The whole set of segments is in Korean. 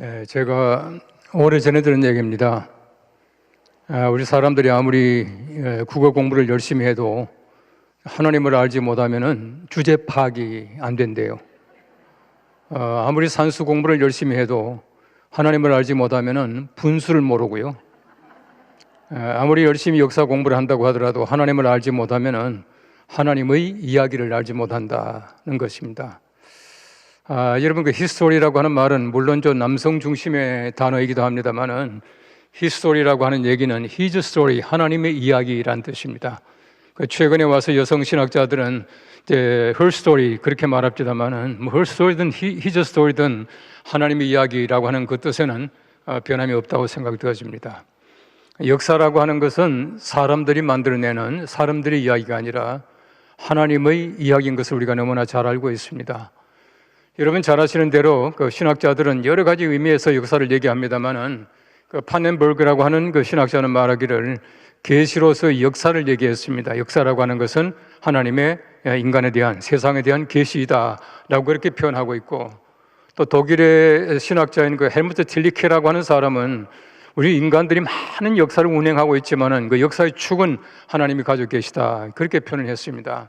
예, 제가 오래 전에 들은 얘기입니다. 아, 우리 사람들이 아무리 예, 국어 공부를 열심히 해도 하나님을 알지 못하면 주제 파악이 안 된대요. 어, 아무리 산수 공부를 열심히 해도 하나님을 알지 못하면 분수를 모르고요. 예, 아무리 열심히 역사 공부를 한다고 하더라도 하나님을 알지 못하면 하나님의 이야기를 알지 못한다는 것입니다. 아, 여러분 그 히스토리라고 하는 말은 물론 저 남성 중심의 단어이기도 합니다만은 히스토리라고 하는 얘기는 히즈 스토리 하나님의 이야기란 뜻입니다. 그 최근에 와서 여성 신학자들은 이제 her story 그렇게 말합니다만은 뭐 her story든 his story든 하나님의 이야기라고 하는 그 뜻에는 어, 변함이 없다고 생각되어집니다. 역사라고 하는 것은 사람들이 만들어내는 사람들의 이야기가 아니라 하나님의 이야기인 것을 우리가 너무나 잘 알고 있습니다. 여러분 잘 아시는 대로 그 신학자들은 여러 가지 의미에서 역사를 얘기합니다만은 그 판넨버그라고 하는 그 신학자는 말하기를 계시로서 역사를 얘기했습니다. 역사라고 하는 것은 하나님의 인간에 대한 세상에 대한 계시이다라고 그렇게 표현하고 있고 또 독일의 신학자인 그 헬무트 틸리케라고 하는 사람은 우리 인간들이 많은 역사를 운행하고 있지만은 그 역사의 축은 하나님이 가지고 계시다 그렇게 표현을 했습니다.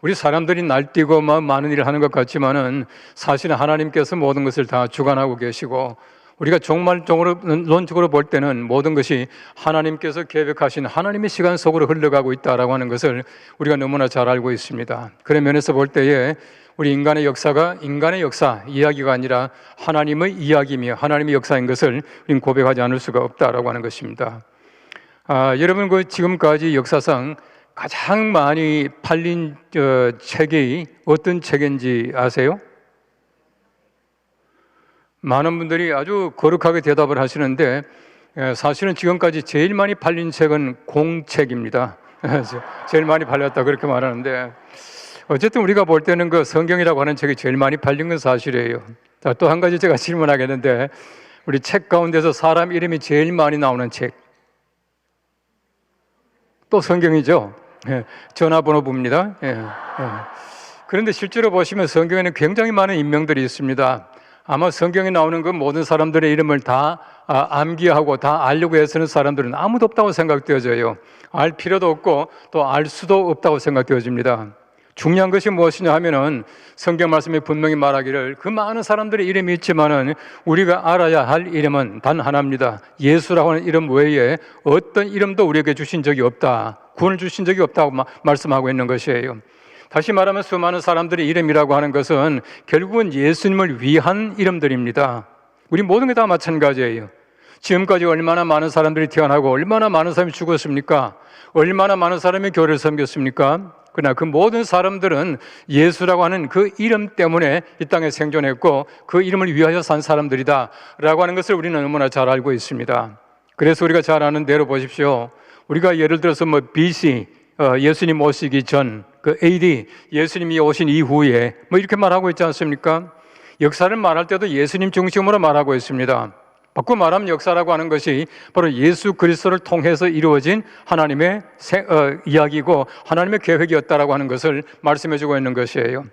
우리 사람들이 날뛰고 막 많은 일을 하는 것 같지만은 사실은 하나님께서 모든 것을 다 주관하고 계시고 우리가 종말적으로 론적으로 볼 때는 모든 것이 하나님께서 계획하신 하나님의 시간 속으로 흘러가고 있다라고 하는 것을 우리가 너무나 잘 알고 있습니다. 그런 면에서 볼 때에 우리 인간의 역사가 인간의 역사 이야기가 아니라 하나님의 이야기이며 하나님의 역사인 것을 우리는 고백하지 않을 수가 없다라고 하는 것입니다. 아, 여러분 그 지금까지 역사상 가장 많이 팔린 어, 책이 어떤 책인지 아세요? 많은 분들이 아주 거룩하게 대답을 하시는데 예, 사실은 지금까지 제일 많이 팔린 책은 공책입니다. 제일 많이 팔렸다 그렇게 말하는데 어쨌든 우리가 볼 때는 그 성경이라고 하는 책이 제일 많이 팔린 건 사실이에요. 또 한 가지 제가 질문하겠는데 우리 책 가운데서 사람 이름이 제일 많이 나오는 책. 또 성경이죠. 예, 전화번호부입니다. 예, 예. 그런데 실제로 보시면 성경에는 굉장히 많은 인명들이 있습니다. 아마 성경에 나오는 그 모든 사람들의 이름을 다 아, 암기하고 다 알려고 애쓰는 사람들은 아무도 없다고 생각되어져요. 알 필요도 없고 또 알 수도 없다고 생각되어집니다. 중요한 것이 무엇이냐 하면은 성경 말씀이 분명히 말하기를 그 많은 사람들의 이름이 있지만은 우리가 알아야 할 이름은 단 하나입니다. 예수라고 하는 이름 외에 어떤 이름도 우리에게 주신 적이 없다. 구원을 주신 적이 없다고 말씀하고 있는 것이에요. 다시 말하면 수많은 사람들의 이름이라고 하는 것은 결국은 예수님을 위한 이름들입니다. 우리 모든 게 다 마찬가지예요. 지금까지 얼마나 많은 사람들이 태어나고 얼마나 많은 사람이 죽었습니까? 얼마나 많은 사람이 교회를 섬겼습니까? 그러나 그 모든 사람들은 예수라고 하는 그 이름 때문에 이 땅에 생존했고 그 이름을 위하여 산 사람들이다 라고 하는 것을 우리는 너무나 잘 알고 있습니다. 그래서 우리가 잘 아는 대로 보십시오. 우리가 예를 들어서 뭐 BC, 어, 예수님 오시기 전, 그 AD, 예수님이 오신 이후에 뭐 이렇게 말하고 있지 않습니까? 역사를 말할 때도 예수님 중심으로 말하고 있습니다. 바꿔 말하면 역사라고 하는 것이 바로 예수 그리스도를 통해서 이루어진 하나님의 세, 어, 이야기고 하나님의 계획이었다라고 하는 것을 말씀해주고 있는 것이에요.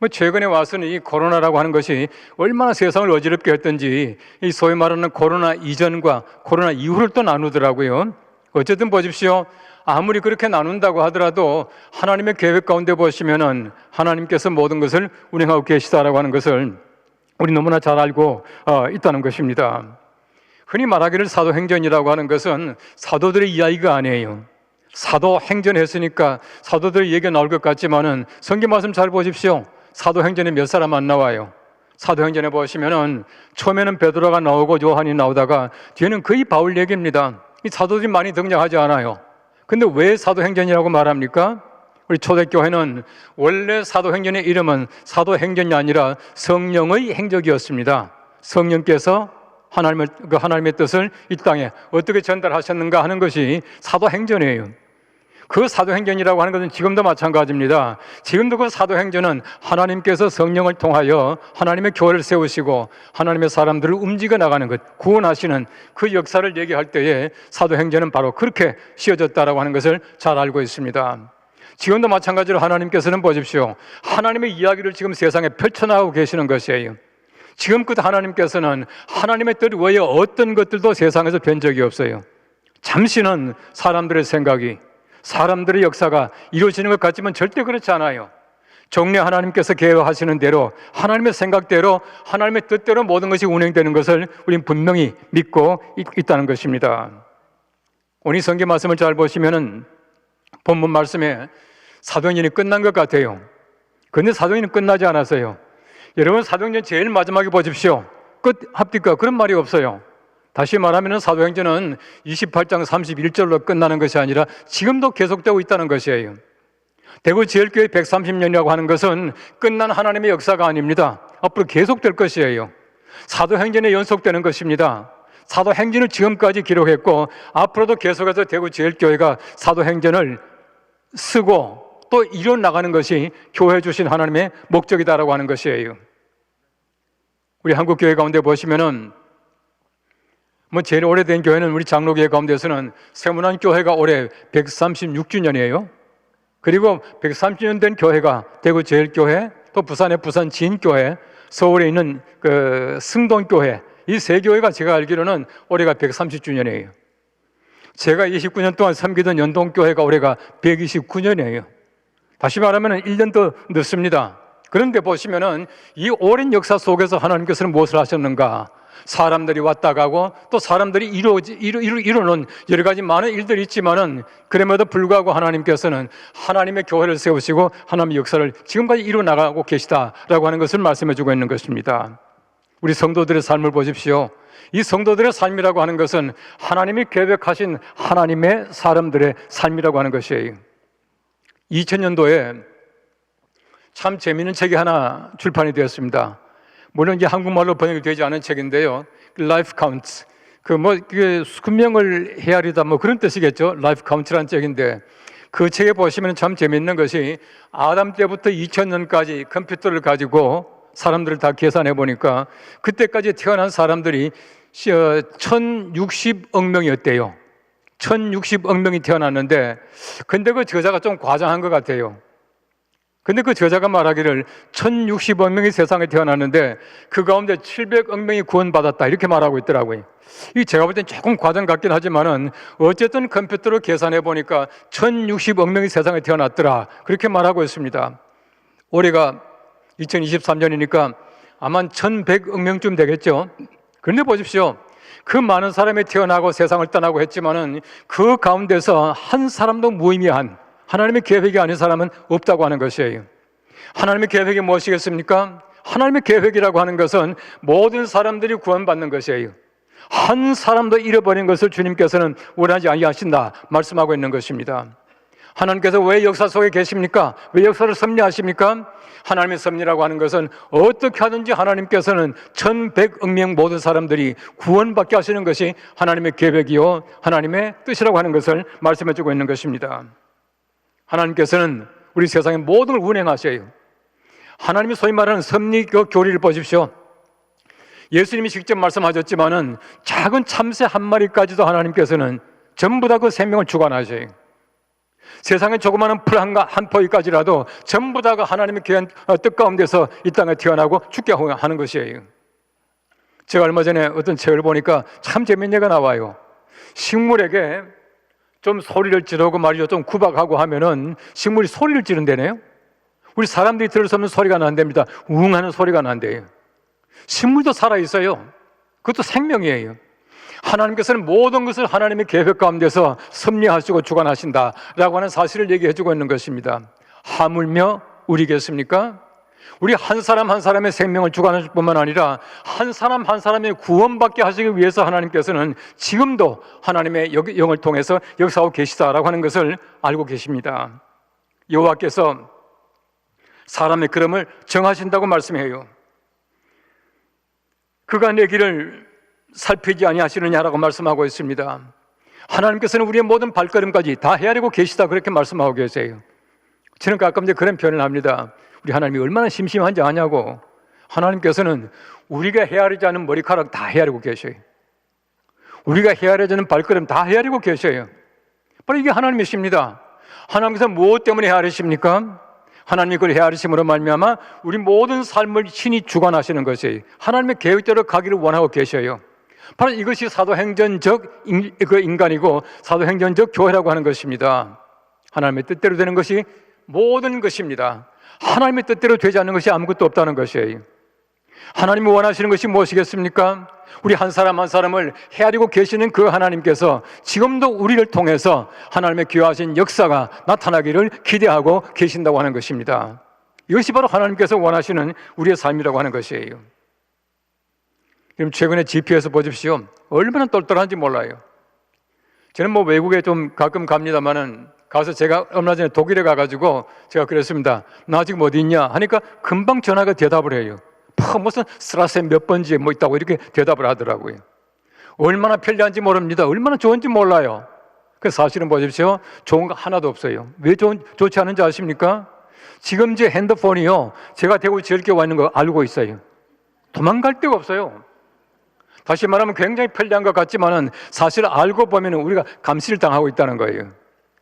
뭐 최근에 와서는 이 코로나라고 하는 것이 얼마나 세상을 어지럽게 했던지 이 소위 말하는 코로나 이전과 코로나 이후를 또 나누더라고요. 어쨌든 보십시오. 아무리 그렇게 나눈다고 하더라도 하나님의 계획 가운데 보시면은 하나님께서 모든 것을 운행하고 계시다라고 하는 것을 우리 너무나 잘 알고 어, 있다는 것입니다. 흔히 말하기를 사도행전이라고 하는 것은 사도들의 이야기가 아니에요. 사도 행전 했으니까 사도들의 얘기가 나올 것 같지만은 성경 말씀 잘 보십시오. 사도행전에 몇 사람 안 나와요. 사도행전에 보시면은 처음에는 베드로가 나오고 요한이 나오다가 뒤에는 거의 바울 얘기입니다. 이 사도들이 많이 등장하지 않아요. 근데 왜 사도행전이라고 말합니까? 우리 초대교회는 원래 사도행전의 이름은 사도행전이 아니라 성령의 행적이었습니다. 성령께서 하나님의, 그 하나님의 뜻을 이 땅에 어떻게 전달하셨는가 하는 것이 사도행전이에요. 그 사도행전이라고 하는 것은 지금도 마찬가지입니다. 지금도 그 사도행전은 하나님께서 성령을 통하여 하나님의 교회를 세우시고 하나님의 사람들을 움직여 나가는 것, 구원하시는 그 역사를 얘기할 때에 사도행전은 바로 그렇게 씌어졌다라고 하는 것을 잘 알고 있습니다. 지금도 마찬가지로 하나님께서는 보십시오. 하나님의 이야기를 지금 세상에 펼쳐나가고 계시는 것이에요. 지금껏 하나님께서는 하나님의 뜻 외에 어떤 것들도 세상에서 뵌 적이 없어요. 잠시는 사람들의 생각이, 사람들의 역사가 이루어지는 것 같지만 절대 그렇지 않아요. 정례 하나님께서 계획하시는 대로 하나님의 생각대로 하나님의 뜻대로 모든 것이 운행되는 것을 우리는 분명히 믿고 있, 있다는 것입니다. 오늘 성경 말씀을 잘 보시면은 본문 말씀에 사도행전이 끝난 것 같아요. 그런데 사도행전은 끝나지 않았어요. 여러분 사도행전 제일 마지막에 보십시오. 끝 합니까? 그런 말이 없어요. 다시 말하면 사도행전은 28장 31절로 끝나는 것이 아니라 지금도 계속되고 있다는 것이에요. 대구 제일교회 130년이라고 하는 것은 끝난 하나님의 역사가 아닙니다. 앞으로 계속될 것이에요. 사도행전에 연속되는 것입니다. 사도행전을 지금까지 기록했고 앞으로도 계속해서 대구 제일교회가 사도행전을 쓰고 또 이뤄 나가는 것이 교회 주신 하나님의 목적이다라고 하는 것이에요. 우리 한국 교회 가운데 보시면은 뭐 제일 오래된 교회는 우리 장로교회 가운데서는 세문안 교회가 올해 136주년이에요. 그리고 130년 된 교회가 대구 제일교회, 또 부산의 부산 진교회, 서울에 있는 그 승동교회 이 세 교회가 제가 알기로는 올해가 130주년이에요. 제가 29년 동안 섬기던 연동교회가 올해가 129년이에요. 다시 말하면 1년 더 늦습니다. 그런데 보시면은 이 오랜 역사 속에서 하나님께서는 무엇을 하셨는가? 사람들이 왔다 가고 또 사람들이 이루어지, 이루, 이루, 이루는 여러 가지 많은 일들이 있지만은 그럼에도 불구하고 하나님께서는 하나님의 교회를 세우시고 하나님의 역사를 지금까지 이루 나가고 계시다라고 하는 것을 말씀해 주고 있는 것입니다. 우리 성도들의 삶을 보십시오. 이 성도들의 삶이라고 하는 것은 하나님이 계획하신 하나님의 사람들의 삶이라고 하는 것이에요. 2000년도에 참 재미있는 책이 하나 출판이 되었습니다. 물론 이제 한국말로 번역이 되지 않은 책인데요. Life Counts. 그 뭐 그게 수명을 헤아리다 뭐 그런 뜻이겠죠. Life Counts라는 책인데 그 책에 보시면 참 재미있는 것이 아담 때부터 2000년까지 컴퓨터를 가지고 사람들을 다 계산해 보니까 그때까지 태어난 사람들이 1060억 명이었대요. 1060억 명이 태어났는데 근데 그 저자가 좀 과장한 것 같아요. 근데 그 저자가 말하기를 1060억 명이 세상에 태어났는데 그 가운데 700억 명이 구원받았다 이렇게 말하고 있더라고요. 이 제가 볼 땐 조금 과장 같긴 하지만은 어쨌든 컴퓨터로 계산해 보니까 1060억 명이 세상에 태어났더라 그렇게 말하고 있습니다. 올해가 2023년이니까 아마 1100억 명쯤 되겠죠. 그런데 보십시오. 그 많은 사람이 태어나고 세상을 떠나고 했지만은 그 가운데서 한 사람도 무의미한 하나님의 계획이 아닌 사람은 없다고 하는 것이에요. 하나님의 계획이 무엇이겠습니까? 하나님의 계획이라고 하는 것은 모든 사람들이 구원받는 것이에요. 한 사람도 잃어버린 것을 주님께서는 원하지 아니하신다 말씀하고 있는 것입니다. 하나님께서 왜 역사 속에 계십니까? 왜 역사를 섭리하십니까? 하나님의 섭리라고 하는 것은 어떻게 하든지 하나님께서는 천백억 명 모든 사람들이 구원받게 하시는 것이 하나님의 계획이요 하나님의 뜻이라고 하는 것을 말씀해 주고 있는 것입니다. 하나님께서는 우리 세상의 모든 걸 운행하셔요. 하나님이 소위 말하는 섭리 그 교리를 보십시오. 예수님이 직접 말씀하셨지만은 작은 참새 한 마리까지도 하나님께서는 전부 다 그 생명을 주관하셔요. 세상의 조그마한 풀 한 한 포기까지라도 전부 다가 하나님의 귀한 어, 뜻 가운데서 이 땅에 태어나고 죽게 하는 것이에요. 제가 얼마 전에 어떤 책을 보니까 참 재밌는 얘기가 나와요. 식물에게 좀 소리를 지르고 말이죠. 좀 구박하고 하면은 식물이 소리를 지른대네요. 우리 사람들이 들을 수 없는 소리가 난답니다. 웅 하는 소리가 난대요. 식물도 살아있어요. 그것도 생명이에요. 하나님께서는 모든 것을 하나님의 계획 가운데서 섭리하시고 주관하신다라고 하는 사실을 얘기해 주고 있는 것입니다. 하물며 우리겠습니까? 우리 한 사람 한 사람의 생명을 주관하실 뿐만 아니라 한 사람 한 사람의 구원받게 하시기 위해서 하나님께서는 지금도 하나님의 영을 통해서 역사하고 계시다라고 하는 것을 알고 계십니다. 여호와께서 사람의 그름을 정하신다고 말씀해요. 그가 내 길을 살피지 아니하시느냐라고 말씀하고 있습니다. 하나님께서는 우리의 모든 발걸음까지 다 헤아리고 계시다 그렇게 말씀하고 계세요. 저는 가끔 이제 그런 표현을 합니다. 우리 하나님이 얼마나 심심한지 아냐고. 하나님께서는 우리가 헤아리지 않은 머리카락 다 헤아리고 계셔요. 우리가 헤아려지 는 발걸음 다 헤아리고 계셔요. 바로 이게 하나님이십니다. 하나님께서 무엇 때문에 헤아리십니까? 하나님이 그걸 헤아리심으로 말미암아 우리 모든 삶을 신이 주관하시는 것이 하나님의 계획대로 가기를 원하고 계셔요. 바로 이것이 사도행전적 인- 그 인간이고 사도행전적 교회라고 하는 것입니다. 하나님의 뜻대로 되는 것이 모든 것입니다. 하나님의 뜻대로 되지 않는 것이 아무것도 없다는 것이에요. 하나님이 원하시는 것이 무엇이겠습니까? 우리 한 사람 한 사람을 헤아리고 계시는 그 하나님께서 지금도 우리를 통해서 하나님의 귀하신 역사가 나타나기를 기대하고 계신다고 하는 것입니다. 이것이 바로 하나님께서 원하시는 우리의 삶이라고 하는 것이에요. 그럼 최근에 GP에서 보십시오. 얼마나 똘똘한지 몰라요. 저는 뭐 외국에 좀 가끔 갑니다만은 가서 제가 얼마 전에 독일에 가가지고 제가 그랬습니다. 나 지금 어디 있냐 하니까 금방 전화가 대답을 해요. 파 무슨 스라세 몇 번지에 뭐 있다고 이렇게 대답을 하더라고요. 얼마나 편리한지 모릅니다. 얼마나 좋은지 몰라요. 그 사실은 보십시오. 좋은 거 하나도 없어요. 왜 좋은, 좋지 않은지 아십니까? 지금 제 핸드폰이요. 제가 대구 지을게 와 있는 거 알고 있어요. 도망갈 데가 없어요. 다시 말하면 굉장히 편리한 것 같지만은 사실 알고 보면 우리가 감시를 당하고 있다는 거예요.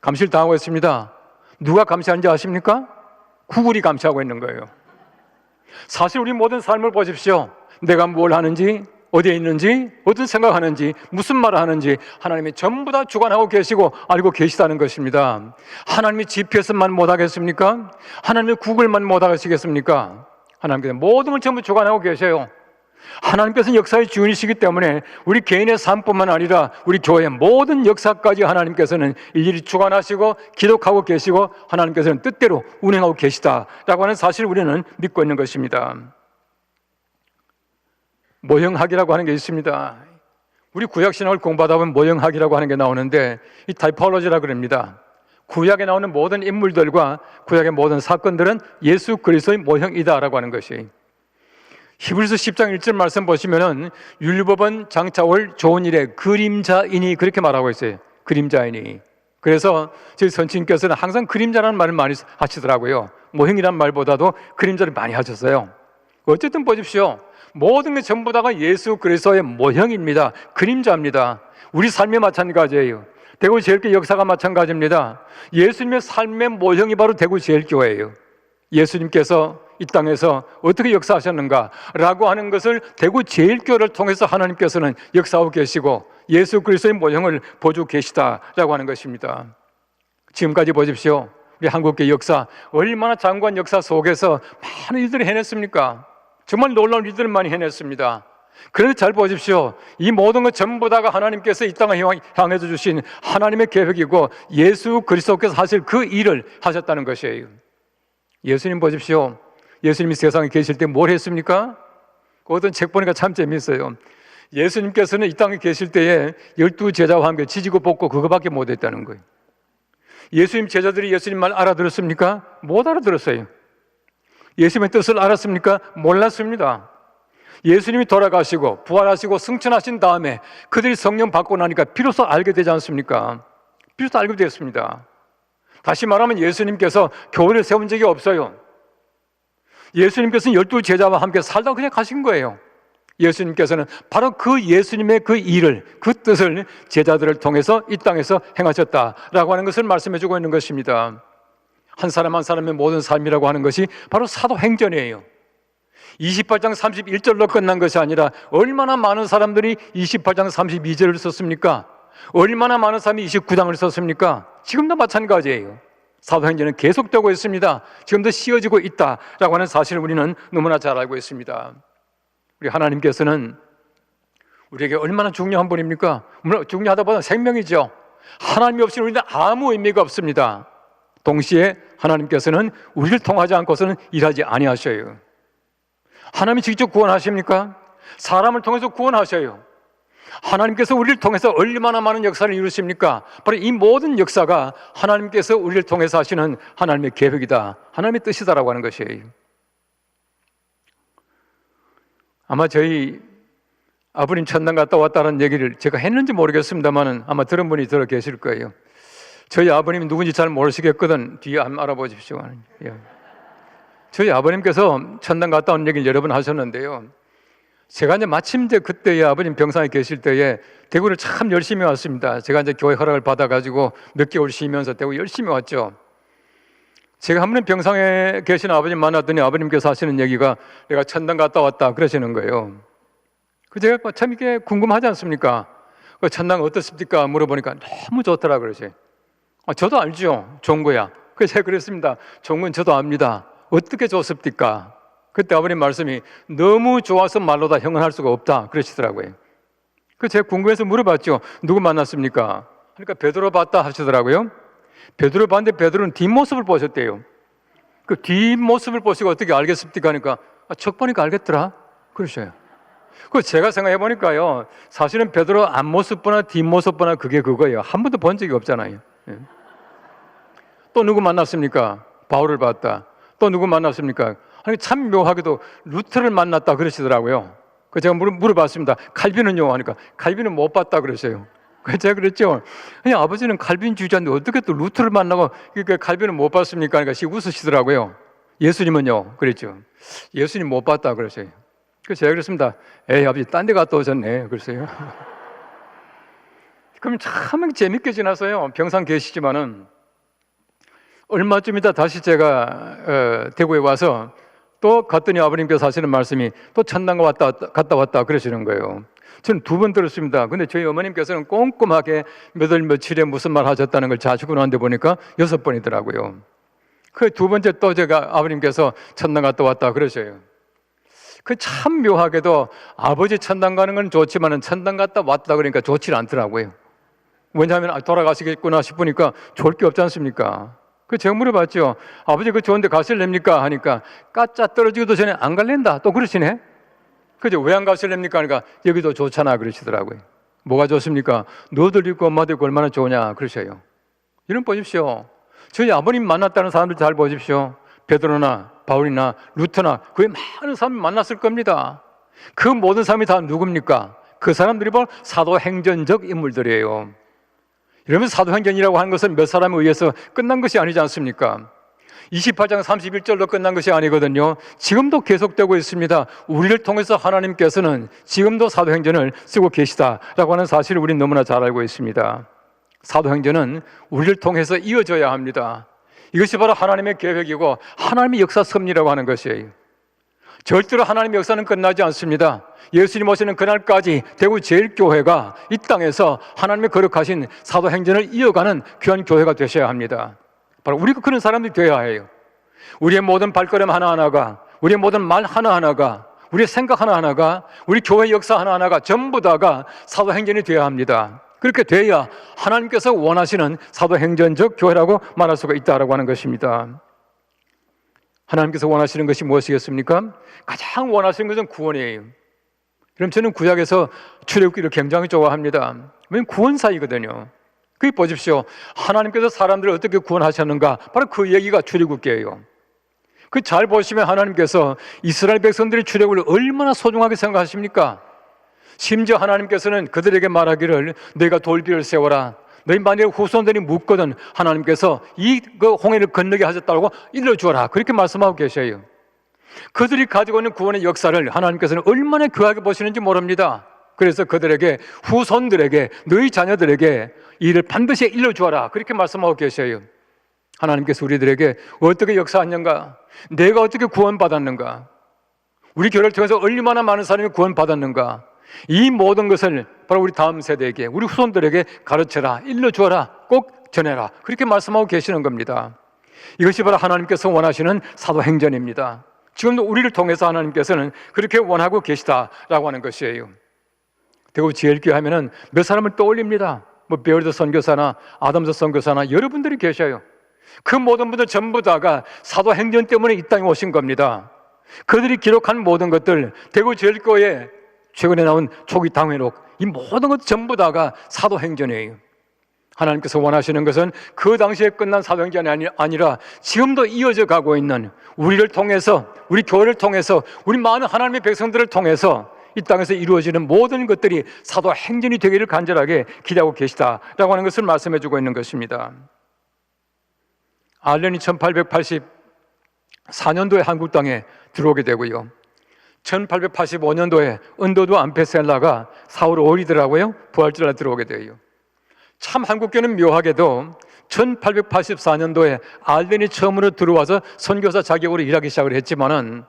감시를 당하고 있습니다. 누가 감시하는지 아십니까? 구글이 감시하고 있는 거예요. 사실 우리 모든 삶을 보십시오. 내가 뭘 하는지, 어디에 있는지, 어떤 생각하는지, 무슨 말을 하는지 하나님이 전부 다 주관하고 계시고 알고 계시다는 것입니다. 하나님이 GPS만 못하겠습니까? 하나님이 구글만 못하시겠습니까? 하나님께서 모든 걸 전부 주관하고 계셔요. 하나님께서는 역사의 주인이시기 때문에 우리 개인의 삶뿐만 아니라 우리 교회의 모든 역사까지 하나님께서는 일일이 주관하시고 기록하고 계시고 하나님께서는 뜻대로 운행하고 계시다라고 하는 사실을 우리는 믿고 있는 것입니다. 모형학이라고 하는 게 있습니다. 우리 구약 신학을 공부하다 보면 모형학이라고 하는 게 나오는데 이 타이폴로지라 그럽니다. 구약에 나오는 모든 인물들과 구약의 모든 사건들은 예수 그리스도의 모형이다라고 하는 것이 히브리서 10장 1절 말씀 보시면은 율법은 장차 올 좋은 일의 그림자이니 그렇게 말하고 있어요. 그림자이니. 그래서 저희 선친께서는 항상 그림자라는 말을 많이 하시더라고요. 모형이란 말보다도 그림자를 많이 하셨어요. 어쨌든 보십시오. 모든 게 전부 다가 예수 그리스도의 모형입니다. 그림자입니다. 우리 삶이 마찬가지예요. 대구 제일교회 역사가 마찬가지입니다. 예수님의 삶의 모형이 바로 대구 제일교회예요. 예수님께서 이 땅에서 어떻게 역사하셨는가라고 하는 것을 대구 제일교를 통해서 하나님께서는 역사하고 계시고 예수 그리스도의 모형을 보여주고 계시다라고 하는 것입니다. 지금까지 보십시오. 우리 한국계 역사 얼마나 장관 역사 속에서 많은 일들을 해냈습니까? 정말 놀라운 일들을 많이 해냈습니다. 그런데 잘 보십시오. 이 모든 것 전부 다가 하나님께서 이 땅을 향해 주신 하나님의 계획이고 예수 그리스도께서 사실 그 일을 하셨다는 것이에요. 예수님 보십시오. 예수님이 세상에 계실 때 뭘 했습니까? 그 어떤 책 보니까 참 재미있어요. 예수님께서는 이 땅에 계실 때에 열두 제자와 함께 지지고 볶고 그거밖에 못 했다는 거예요. 예수님 제자들이 예수님 말 알아들었습니까? 못 알아들었어요. 예수님의 뜻을 알았습니까? 몰랐습니다. 예수님이 돌아가시고 부활하시고 승천하신 다음에 그들이 성령 받고 나니까 비로소 알게 되지 않습니까? 비로소 알게 되었습니다. 다시 말하면 예수님께서 교회를 세운 적이 없어요. 예수님께서는 열두 제자와 함께 살다 그냥 가신 거예요. 예수님께서는 바로 그 예수님의 그 일을, 그 뜻을 제자들을 통해서 이 땅에서 행하셨다라고 하는 것을 말씀해 주고 있는 것입니다. 한 사람 한 사람의 모든 삶이라고 하는 것이 바로 사도행전이에요. 28장 31절로 끝난 것이 아니라 얼마나 많은 사람들이 28장 32절을 썼습니까? 얼마나 많은 사람이 29장을 썼습니까? 지금도 마찬가지예요. 사도행전은 계속되고 있습니다. 지금도 씌어지고 있다라고 하는 사실을 우리는 너무나 잘 알고 있습니다. 우리 하나님께서는 우리에게 얼마나 중요한 분입니까? 물론 중요하다보다 생명이죠. 하나님이 없이는 우리는 아무 의미가 없습니다. 동시에 하나님께서는 우리를 통하지 않고서는 일하지 아니하셔요. 하나님이 직접 구원하십니까? 사람을 통해서 구원하셔요. 하나님께서 우리를 통해서 얼마나 많은 역사를 이루십니까? 바로 이 모든 역사가 하나님께서 우리를 통해서 하시는 하나님의 계획이다. 하나님의 뜻이다라고 하는 것이에요. 아마 저희 아버님 천당 갔다 왔다는 얘기를 제가 했는지 모르겠습니다만은 아마 들은 분이 들어 계실 거예요. 저희 아버님이 누군지 잘 모르시겠거든. 뒤에 한번 알아보십시오. 예. 저희 아버님께서 천당 갔다 온 얘기를 여러 번 하셨는데요. 제가 이제 마침 이제 그때에 아버님 병상에 계실 때에 대구를 참 열심히 왔습니다. 제가 이제 교회 허락을 받아가지고 몇 개월 쉬면서 대구 열심히 왔죠. 제가 한번 병상에 계신 아버님 만났더니 아버님께서 하시는 얘기가 내가 천당 갔다 왔다 그러시는 거예요. 그 제가 참 이게 궁금하지 않습니까? 그 천당 어떻습니까? 물어보니까 너무 좋더라 그러지. 아, 저도 알죠. 좋은 거야. 그래서 제가 그랬습니다. 좋은 건 저도 압니다. 어떻게 좋습니까? 그때 아버님 말씀이 너무 좋아서 말로 다 형언할 수가 없다 그러시더라고요. 그 제가 궁금해서 물어봤죠. 누구 만났습니까? 그러니까 베드로 봤다 하시더라고요. 베드로 봤는데 베드로는 뒷모습을 보셨대요. 그 뒷모습을 보시고 어떻게 알겠습니까? 하니까 아, 척 보니까 알겠더라. 그러셔요. 그 제가 생각해 보니까요. 사실은 베드로 앞모습 보나 뒷모습 보나 그게 그거예요. 한 번도 본 적이 없잖아요. 예. 또 누구 만났습니까? 바울을 봤다. 또 누구 만났습니까? 아니 참 묘하게도 루트를 만났다 그러시더라고요. 그 제가 물어, 물어봤습니다. 칼빈은요 하니까 칼빈은 못 봤다 그러세요. 그래서 제가 그랬죠. 아니 아버지는 칼빈 주자인데 어떻게 또 루트를 만나고 그러니까 칼빈은 못 봤습니까? 그러니까 시 웃으시더라고요. 예수님은요 그랬죠. 예수님 못 봤다 그러세요. 그래서 제가 그랬습니다. 에이 아버지 딴 데 갔다 오셨네 그러세요. 그럼 참 재밌게 지나서요. 병상 계시지만은 얼마쯤 있다 다시 제가 어, 대구에 와서 또 갔더니 아버님께서 하시는 말씀이 또 천당 왔다, 왔다 갔다 왔다 그러시는 거예요. 저는 두 번 들었습니다. 근데 저희 어머님께서는 꼼꼼하게 몇 월 며칠에 무슨 말 하셨다는 걸 자시고 나는데 보니까 여섯 번이더라고요. 그 두 번째 또 제가 아버님께서 천당 갔다 왔다 그러셔요. 그 참 묘하게도 아버지 천당 가는 건 좋지만은 천당 갔다 왔다 그러니까 좋지 않더라고요. 왜냐하면 아, 돌아가시겠구나 싶으니까 좋을 게 없지 않습니까? 그 제가 물어봤죠. 아버지 그 좋은데 가실랍니까? 하니까 까짜 떨어지기도 전에 안 갈랜다. 또 그러시네. 그죠? 왜 안 가실랍니까? 하니까 여기도 좋잖아. 그러시더라고요. 뭐가 좋습니까? 너들 있고 엄마도 있고 얼마나 좋으냐. 그러셔요. 이런 보십시오. 저희 아버님 만났다는 사람들 잘 보십시오. 베드로나 바울이나 루터나 그 많은 사람을 만났을 겁니다. 그 모든 사람이 다 누굽니까? 그 사람들이 바로 사도행전적 인물들이에요. 이러면 사도행전이라고 하는 것은 몇 사람에 의해서 끝난 것이 아니지 않습니까? 28장 31절로 끝난 것이 아니거든요. 지금도 계속되고 있습니다. 우리를 통해서 하나님께서는 지금도 사도행전을 쓰고 계시다라고 하는 사실을 우리는 너무나 잘 알고 있습니다. 사도행전은 우리를 통해서 이어져야 합니다. 이것이 바로 하나님의 계획이고 하나님의 역사 섭리라고 하는 것이에요. 절대로 하나님의 역사는 끝나지 않습니다. 예수님 오시는 그날까지 대구 제일교회가 이 땅에서 하나님의 거룩하신 사도행전을 이어가는 귀한 교회가 되셔야 합니다. 바로 우리가 그런 사람들이 되어야 해요. 우리의 모든 발걸음 하나하나가, 우리의 모든 말 하나하나가, 우리의 생각 하나하나가, 우리 교회 역사 하나하나가 전부 다가 사도행전이 되어야 합니다. 그렇게 돼야 하나님께서 원하시는 사도행전적 교회라고 말할 수가 있다라고 하는 것입니다. 하나님께서 원하시는 것이 무엇이겠습니까? 가장 원하시는 것은 구원이에요. 그럼 저는 구약에서 출애굽기를 굉장히 좋아합니다. 왜냐면 구원사이거든요. 그게 보십시오. 하나님께서 사람들을 어떻게 구원하셨는가? 바로 그 얘기가 출애굽기예요. 그 잘 보시면 하나님께서 이스라엘 백성들의 출애굽을 얼마나 소중하게 생각하십니까? 심지어 하나님께서는 그들에게 말하기를 내가 돌비를 세워라. 너희 만약에 후손들이 묻거든 하나님께서 이 그 홍해를 건너게 하셨다고 일러 주어라. 그렇게 말씀하고 계셔요. 그들이 가지고 있는 구원의 역사를 하나님께서는 얼마나 귀하게 보시는지 모릅니다. 그래서 그들에게 후손들에게 너희 자녀들에게 이를 반드시 일러 주어라. 그렇게 말씀하고 계셔요. 하나님께서 우리들에게 어떻게 역사하는가? 내가 어떻게 구원받았는가? 우리 교회를 통해서 얼마나 많은 사람이 구원받았는가? 이 모든 것을 바로 우리 다음 세대에게, 우리 후손들에게 가르쳐라, 일러주어라, 꼭 전해라. 그렇게 말씀하고 계시는 겁니다. 이것이 바로 하나님께서 원하시는 사도행전입니다. 지금도 우리를 통해서 하나님께서는 그렇게 원하고 계시다라고 하는 것이에요. 대구 지엘교 하면은 몇 사람을 떠올립니다. 뭐 베어드 선교사나 아담스 선교사나 여러분들이 계셔요. 그 모든 분들 전부 다가 사도행전 때문에 이 땅에 오신 겁니다. 그들이 기록한 모든 것들 대구 제일교회 최근에 나온 초기 당회록 이 모든 것 전부 다가 사도행전이에요. 하나님께서 원하시는 것은 그 당시에 끝난 사도행전이 아니- 아니라 지금도 이어져 가고 있는 우리를 통해서 우리 교회를 통해서 우리 많은 하나님의 백성들을 통해서 이 땅에서 이루어지는 모든 것들이 사도행전이 되기를 간절하게 기대하고 계시다라고 하는 것을 말씀해 주고 있는 것입니다. 알렌이 1884년도에 한국 땅에 들어오게 되고요. 1885년도에 은도도 암페셀라가 4월 5일이더라고요. 부활절에 들어오게 돼요. 참 한국교는 묘하게도 1884년도에 알렌이 처음으로 들어와서 선교사 자격으로 일하기 시작을 했지만은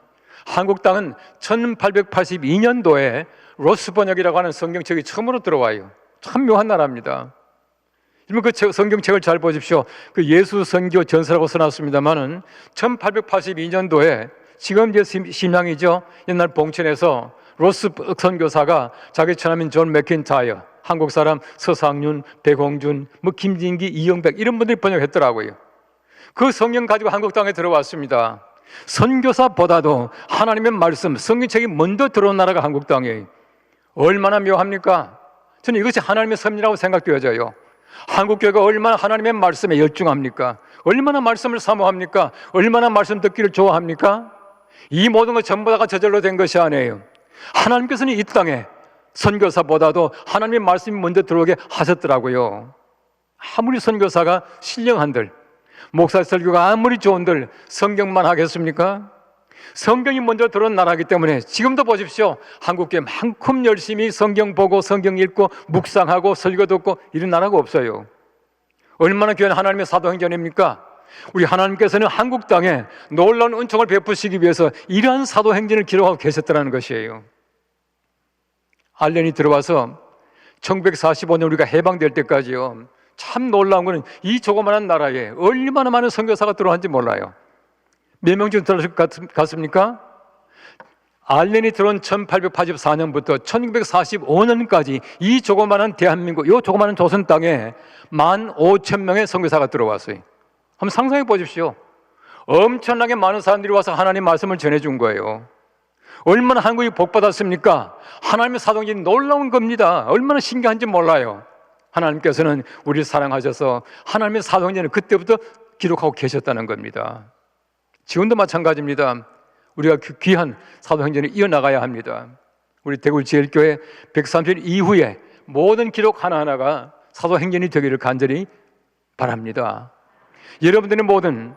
한국 땅은 1882년도에 로스 번역이라고 하는 성경책이 처음으로 들어와요. 참 묘한 나라입니다. 여러분 그 책- 성경책을 잘 보십시오. 그 예수 선교 전서라고 써놨습니다만은 1882년도에 지금 이제 심- 심양이죠. 옛날 봉천에서 로스 선교사가 자기 처남인 존 맥킨타이어, 한국 사람 서상윤, 백홍준, 뭐 김진기, 이영백 이런 분들이 번역했더라고요. 그 성경 가지고 한국 땅에 들어왔습니다. 선교사보다도 하나님의 말씀, 성경책이 먼저 들어온 나라가 한국 땅이에요. 얼마나 묘합니까? 저는 이것이 하나님의 섭리라고 생각되어져요. 한국 교회가 얼마나 하나님의 말씀에 열중합니까? 얼마나 말씀을 사모합니까? 얼마나 말씀 듣기를 좋아합니까? 이 모든 것 전부 다가 저절로 된 것이 아니에요. 하나님께서는 이 땅에 선교사보다도 하나님의 말씀이 먼저 들어오게 하셨더라고요. 아무리 선교사가 신령한들, 목사 설교가 아무리 좋은들 성경만 하겠습니까? 성경이 먼저 들어온 나라이기 때문에 지금도 보십시오. 한국교회 만큼 열심히 성경 보고 성경 읽고 묵상하고 설교 듣고 이런 나라가 없어요. 얼마나 귀한 하나님의 사도행전입니까? 우리 하나님께서는 한국 땅에 놀라운 은총을 베푸시기 위해서 이러한 사도행전을 기록하고 계셨다는 것이에요. 알렌이 들어와서 1945년 우리가 해방될 때까지요. 참 놀라운 거는 이 조그마한 나라에 얼마나 많은 선교사가 들어왔는지 몰라요. 몇 명 정도 같습니까? 알렌이 들어온 1884년부터 1945년까지 이 조그마한 대한민국, 이 조그마한 조선 땅에 15,000명의 선교사가 들어왔어요. 한번 상상해 보십시오. 엄청나게 많은 사람들이 와서 하나님 말씀을 전해준 거예요. 얼마나 한국이 복받았습니까? 하나님의 사동이 놀라운 겁니다. 얼마나 신기한지 몰라요. 하나님께서는 우리를 사랑하셔서 하나님의 사동전을 그때부터 기록하고 계셨다는 겁니다. 지금도 마찬가지입니다. 우리가 그 귀한 사도행전을 이어나가야 합니다. 우리 대구 제일교회 130년 이후에 모든 기록 하나하나가 사도행전이 되기를 간절히 바랍니다. 여러분들의 모든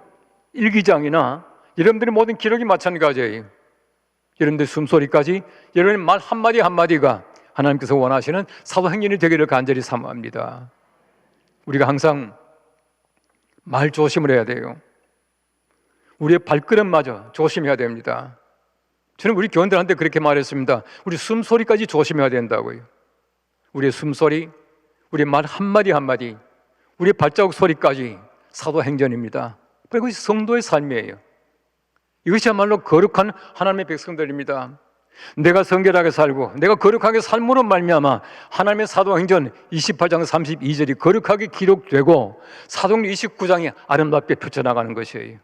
일기장이나 여러분들의 모든 기록이 마찬가지예요. 여러분들 숨소리까지 여러분의 말 한마디 한마디가 하나님께서 원하시는 사도행전이 되기를 간절히 사모합니다. 우리가 항상 말 조심을 해야 돼요. 우리의 발걸음마저 조심해야 됩니다. 저는 우리 교원들한테 그렇게 말했습니다. 우리 숨소리까지 조심해야 된다고요. 우리의 숨소리, 우리의 말 한마디 한마디, 우리의 발자국 소리까지 사도행전입니다. 그리고 성도의 삶이에요. 이것이야말로 거룩한 하나님의 백성들입니다. 내가 성결하게 살고 내가 거룩하게 삶으로 말미암아 하나님의 사도행전 28장 32절이 거룩하게 기록되고 사도행 29장이 아름답게 펼쳐나가는 것이에요.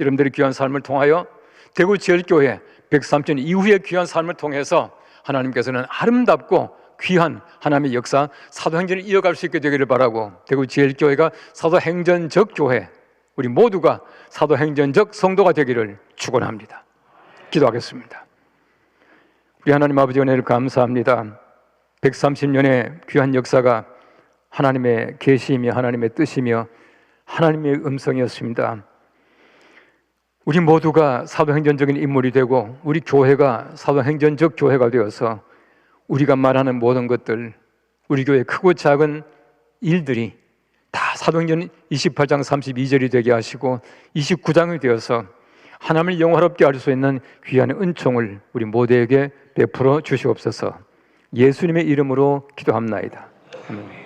여러분들의 귀한 삶을 통하여 대구 지열교회 103년 이후의 귀한 삶을 통해서 하나님께서는 아름답고 귀한 하나님의 역사 사도행전을 이어갈 수 있게 되기를 바라고 대구 지열교회가 사도행전적 교회 우리 모두가 사도행전적 성도가 되기를 축원합니다. 기도하겠습니다. 우리 하나님 아버지 은혜를 감사합니다. 130년의 귀한 역사가 하나님의 계시이며 하나님의 뜻이며 하나님의 음성이었습니다. 우리 모두가 사도행전적인 인물이 되고 우리 교회가 사도행전적 교회가 되어서 우리가 말하는 모든 것들 우리 교회 크고 작은 일들이 다 사도행전 28장 32절이 되게 하시고 29장이 되어서 하나님을 영화롭게 할 수 있는 귀한 은총을 우리 모두에게 베풀어 주시옵소서. 예수님의 이름으로 기도합나이다. 아멘.